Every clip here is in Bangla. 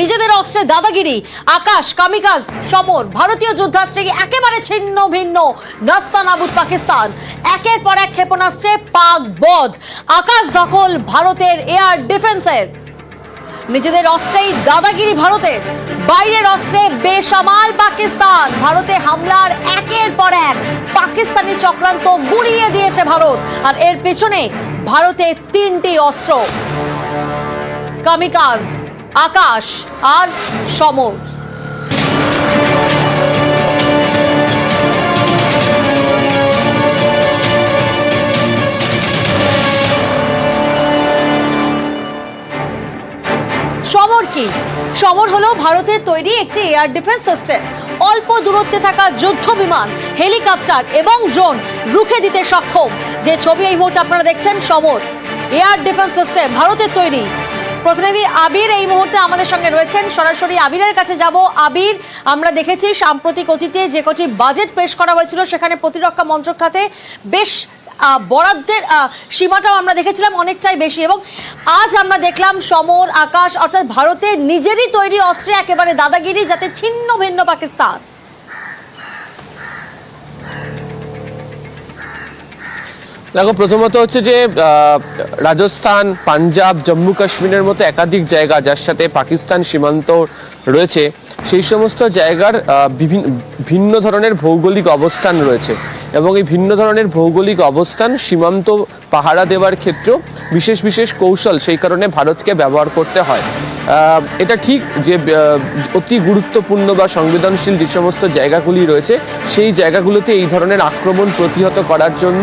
নিজেদের অস্ত্রে দাদাগিরি, আকাশ, কামিকাজ, সমর, ভারতীয় যুদ্ধাস্ত্রে একেবারে ছিন্ন ভিন্ন নাস্তা নাবুদ পাকিস্তান। একের পর এক ক্ষেপণাস্ত্রে পাক বধ, আকাশ দখল ভারতের এয়ার ডিফেন্সের। নিজেদের অস্ত্রেই দাদাগিরি ভারতের, বাইরের অস্ত্রে বেসামাল পাকিস্তান। ভারতে হামলার একের পর এক পাকিস্তানি চক্রান্ত গুড়িয়ে দিয়েছে ভারত, আর এর পেছনে ভারতে তিনটি অস্ত্র। কামিকাজ আকাশ আর সমর। সমর কি? সমর হলো ভারতের তৈরি একটি এয়ার ডিফেন্স সিস্টেম অল্প দূরত্বে থাকা যুদ্ধ বিমান, হেলিকপ্টার এবং ড্রোন রুখে দিতে সক্ষম। যে ছবি এই মুহূর্তে আপনারা দেখছেন, সমর। এয়ার ডিফেন্স সিস্টেম ভারতের তৈরি প্রতিনিধি আবির এই মুহূর্তে আমাদের সঙ্গে রয়েছেন। সরাসরি আবিরের কাছে যাব। আবির, আমরা দেখেছি সাম্প্রতিক অতীতে যে কটি বাজেট পেশ করা হয়েছিল, সেখানে প্রতিরক্ষা মন্ত্রক খাতে বেশ বরাদ্দের সীমাটাও আমরা দেখেছিলাম অনেকটাই বেশি এবং আজ আমরা দেখলাম সমর, আকাশ, অর্থাৎ ভারতের নিজেরই তৈরি অস্ত্রে একেবারে দাদাগিরি, যাতে ছিন্ন ভিন্ন পাকিস্তান। দেখো, প্রথমত হচ্ছে যে রাজস্থান, পাঞ্জাব, জম্মু কাশ্মীরের মতো একাধিক জায়গা যার সাথে পাকিস্তান সীমান্ত রয়েছে, সেই সমস্ত জায়গার বিভিন্ন ভিন্ন ধরনের ভৌগোলিক অবস্থান রয়েছে এবং এই ভিন্ন ধরনের ভৌগোলিক অবস্থান সীমান্ত পাহারা দেওয়ার ক্ষেত্রেও বিশেষ বিশেষ কৌশল সেই কারণে ভারতকে ব্যবহার করতে হয়। এটা ঠিক যে অতি গুরুত্বপূর্ণ বা সংবেদনশীল যে সমস্ত জায়গাগুলি রয়েছে, সেই জায়গাগুলোতে এই ধরনের আক্রমণ প্রতিহত করার জন্য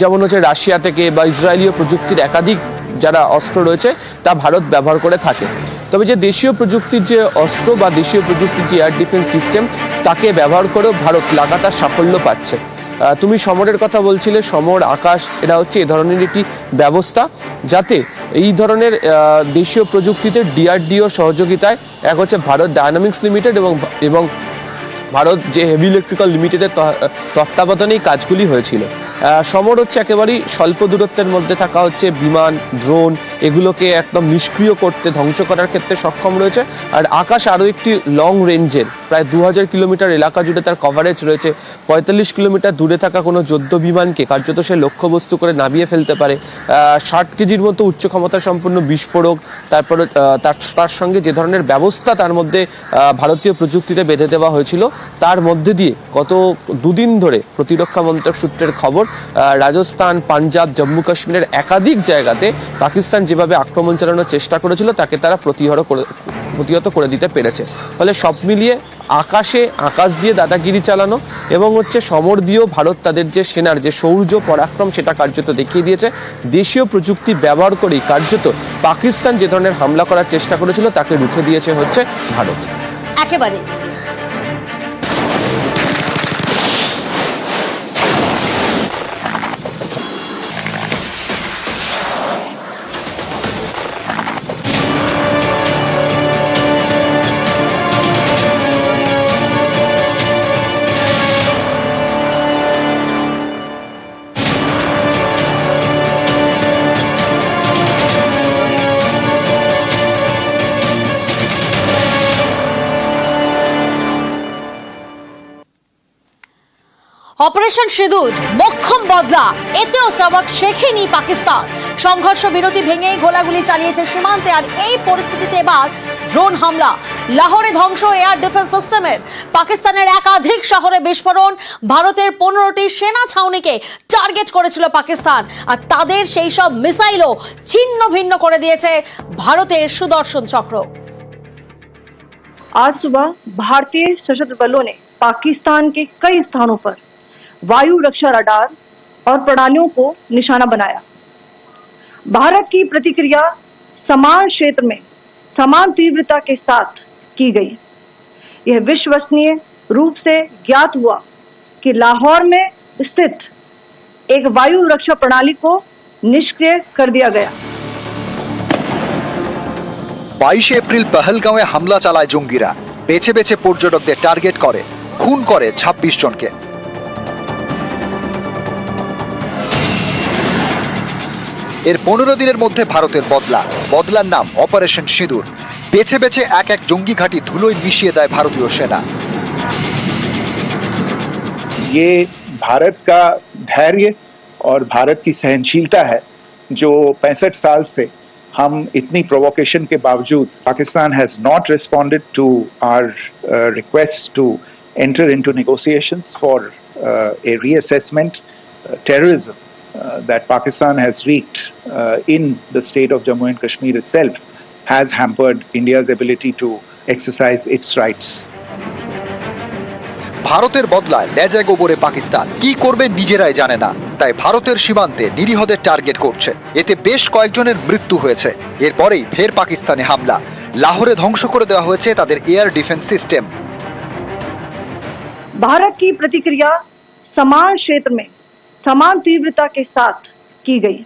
যেমন হচ্ছে রাশিয়া থেকে বা ইসরায়েলীয় প্রযুক্তির একাধিক যারা অস্ত্র রয়েছে, তা ভারত ব্যবহার করে থাকে। তবে যে দেশীয় প্রযুক্তির যে অস্ত্র বা দেশীয় প্রযুক্তির যে এয়ার ডিফেন্স সিস্টেম তাকে ব্যবহার করেও ভারত লাগাতার সাফল্য পাচ্ছে। তুমি সমরের কথা বলছিলে, সমর, আকাশ এটা হচ্ছে এ ধরনের একটি ব্যবস্থা যাতে এই ধরনের দেশীয় প্রযুক্তিতে ডিআরডিও সহযোগিতায় এক হচ্ছে ভারত ডায়নামিক্স লিমিটেড এবং এবং ভারত যে হেভি ইলেকট্রিক্যাল লিমিটেডের তত্ত্বাবধানেই কাজগুলি হয়েছিল। সমর হচ্ছে একেবারেই স্বল্প দূরত্বের মধ্যে থাকা হচ্ছে বিমান ড্রোন এগুলোকে একদম নিষ্ক্রিয় করতে, ধ্বংস করার ক্ষেত্রে সক্ষম রয়েছে। আর আকাশ আরও একটি লং রেঞ্জের প্রায় দু হাজার কিলোমিটার এলাকা জুড়ে তার কভারেজ রয়েছে। পঁয়তাল্লিশ কিলোমিটার দূরে থাকা কোনো যুদ্ধ বিমানকে কার্যত সে লক্ষ্যবস্তু করে নামিয়ে ফেলতে পারে। ষাট কেজির মতো উচ্চ ক্ষমতা সম্পন্ন বিস্ফোরক, তারপরে তার তার সঙ্গে যে ধরনের ব্যবস্থা তার মধ্যে ভারতীয় প্রযুক্তিতে বেঁধে দেওয়া হয়েছিল, তার মধ্যে দিয়ে গত দুদিন ধরে প্রতিরক্ষা মন্ত্রক সূত্রের খবর রাজস্থান, পাঞ্জাব জম্মু কাশ্মীরের একাধিক জায়গাতে পাকিস্তান যেভাবে আক্রমণ চালানোর চেষ্টা করেছিল, তাকে তারা প্রতিহত করে প্রতিহত করে দিতে পেরেছে। ফলে সব মিলিয়ে আকাশে আকাশ দিয়ে দাদাগিরি চালানো এবং হচ্ছে সমর দিয়েও ভারত তাদের যে সেনার যে শৌর্য পরাক্রম, সেটা কার্যত দেখিয়ে দিয়েছে। দেশীয় প্রযুক্তি ব্যবহার করেই কার্যত পাকিস্তান যে ধরনের হামলা করার চেষ্টা করেছিল, তাকে রুখে দিয়েছে হচ্ছে ভারত। একেবারে। অপারেশন সিঁদুর মক্ষম বদলা এতেও সবক শেখেনি পাকিস্তান সংঘর্ষ বিরতি ভেঙে গোলাগুলি চালিয়েছে সীমান্তে আর এই পরিস্থিতিতে এবার ড্রোন হামলা লাহোরে ধ্বংস এয়ার ডিফেন্স সিস্টেমের পাকিস্তানের একাধিক শহরে বিস্ফোরণ ভারতের পনেরোটি সেনা ছাউনিকে টার্গেট করেছিল পাকিস্তান আর তাদের সেই সব মিসাইলও ছিন্ন ভিন্ন করে দিয়েছে ভারতের সুদর্শন চক্র आज सुबह भारतीय सशस्त्र बलों ने पाकिस्तान के कई स्थानों पर वायु रक्षा रडार और प्रणालियों को निशाना बनाया भारत की प्रतिक्रिया समान क्षेत्र में समान तीव्रता के साथ की गई यह विश्वसनीय रूप से ज्ञात हुआ कि लाहौर में स्थित एक वायु रक्षा प्रणाली को निष्क्रिय कर दिया गया বাইশে এপ্রিল পহলগাঁওয়ে হামলা চালায় জঙ্গিরা বেছে বেছে পর্যটকদের টার্গেট করে খুন করে ২৬ জনকে এর পনেরো দিনের মধ্যে ভারতের বদলা বদলার নাম অপারেশন সিঁদুর বেছে বেছে এক এক জঙ্গি ঘাঁটি ধুলোয় মিশিয়ে দেয় ভারতীয় সেনা ये भारत का धैर्य और भारत की सहनशीलता है जो पैंसठ साल से हम इतनी प्रोवोकेशन के बावजूद Pakistan has not responded to our request to enter into negotiations for uh, a reassessment uh, terrorism uh, that Pakistan has wreaked uh, in the state of Jammu and Kashmir itself has hampered India's ability to exercise its rights. ভারতের বদলায় লেজা গোবরে পাকিস্তান কি করবে নিজেরাই জানে না তাই ভারতের সীমান্তে নিরীহদের টার্গেট করছে এতে বেশ কয়েকজনের মৃত্যু হয়েছে এরপরেই ফের পাকিস্তানে হামলা লাহোরে ধ্বংস করে দেওয়া হয়েছে তাদের এয়ার ডিফেন্স সিস্টেম भारत की प्रतिक्रिया समान क्षेत्र में समान तीव्रता के साथ की गई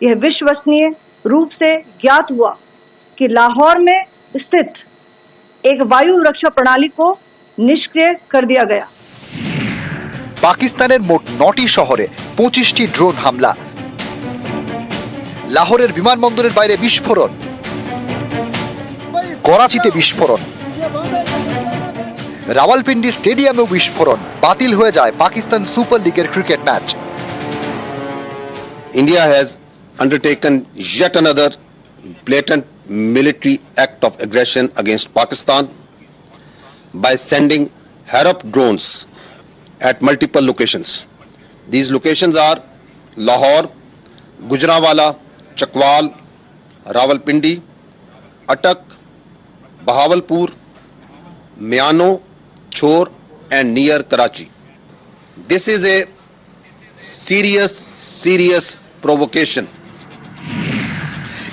यह विश्वसनीय रूप से ज्ञात हुआ कि लाहौर में स्थित एक वायु रक्षा प्रणाली को निष्क्रिय कर दिया गया পাকিস্তানের মোট নটি শহরে পঁচিশটি ড্রোন হামলা লাহোরের বিমানবন্দরের বাইরে বিস্ফোরণ করাচিতে বিস্ফোরণ রাওয়ালপিন্ডি স্টেডিয়ামেও বিস্ফোরণ বাতিল হয়ে যায় পাকিস্তান সুপার লিগের cricket match India has undertaken yet another blatant military act of aggression against Pakistan by sending Harap drones at multiple locations. These locations are Lahore, Gujranwala, Chakwal, Rawalpindi, Atak, Bahawalpur, Miano, Chor, and near Karachi. This is a serious, serious provocation.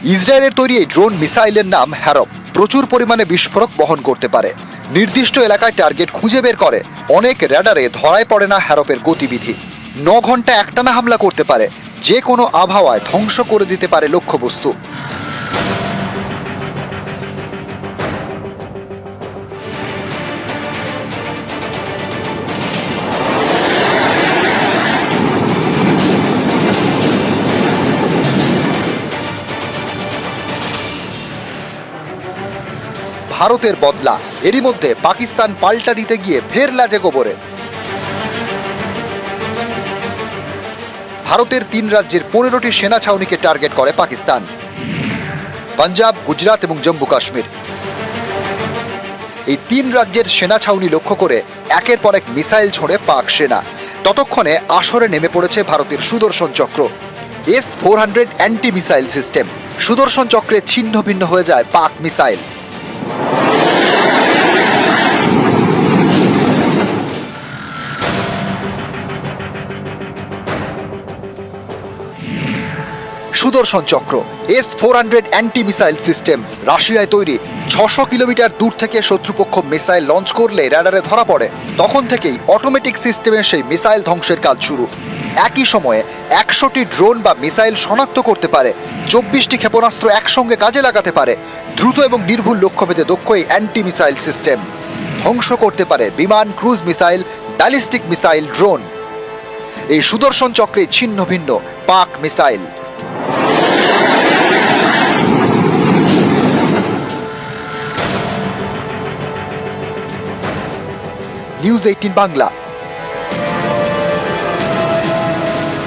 ইসরায়েলের তৈরি এই ড্রোন মিসাইলের নাম হ্যারপ প্রচুর পরিমাণে বিস্ফোরক বহন করতে পারে। নির্দিষ্ট এলাকায় টার্গেট খুঁজে বের করে। অনেক র্যাডারে ধরায় পড়ে না হ্যারপের গতিবিধি। ন ঘণ্টা একটানা হামলা করতে পারে। যে কোনো আবহাওয়ায় ধ্বংস করে দিতে পারে লক্ষ্যবস্তু। ভারতের বদলা। এরই মধ্যে পাকিস্তান পাল্টা দিতে গিয়ে ফের লাজে গোবরে। ভারতের তিন রাজ্যের পনেরোটি সেনা ছাউনিকে টার্গেট করে পাকিস্তান। পাঞ্জাব, গুজরাট এবং জম্মু কাশ্মীর। এই তিন রাজ্যের সেনা ছাউনি লক্ষ্য করে একের পর এক মিসাইল ছোড়ে পাক সেনা। ততক্ষণে আসরে নেমে পড়েছে ভারতের Sudarshan Chakra. S four hundred anti missile system. Sudarshan চক্রে ছিন্ন ভিন্ন হয়ে যায় Pak missile. Sudarshan Chakra. S four hundred anti missile system রাশিয়ায় তৈরি। ছশো কিলোমিটার দূর থেকে শত্রুপক্ষ মিসাইল লঞ্চ করলে র্যাডারে ধরা পড়ে। তখন থেকেই অটোমেটিক সিস্টেমের সেই মিসাইল ধ্বংসের কাজ শুরু। একই সময়ে একশোটি ড্রোন বা মিসাইল শনাক্ত করতে পারে। চব্বিশটি ক্ষেপণাস্ত্র একসঙ্গে কাজে লাগাতে পারে। দ্রুত এবং নির্ভুল লক্ষ্যভেদে দক্ষ এই অ্যান্টি মিসাইল সিস্টেম ধ্বংস করতে পারে বিমান, cruise missile ballistic missile drone এই সুদর্শন চক্রে ছিন্ন ভিন্ন পাক মিসাইল নিউজ এইটিন বাংলা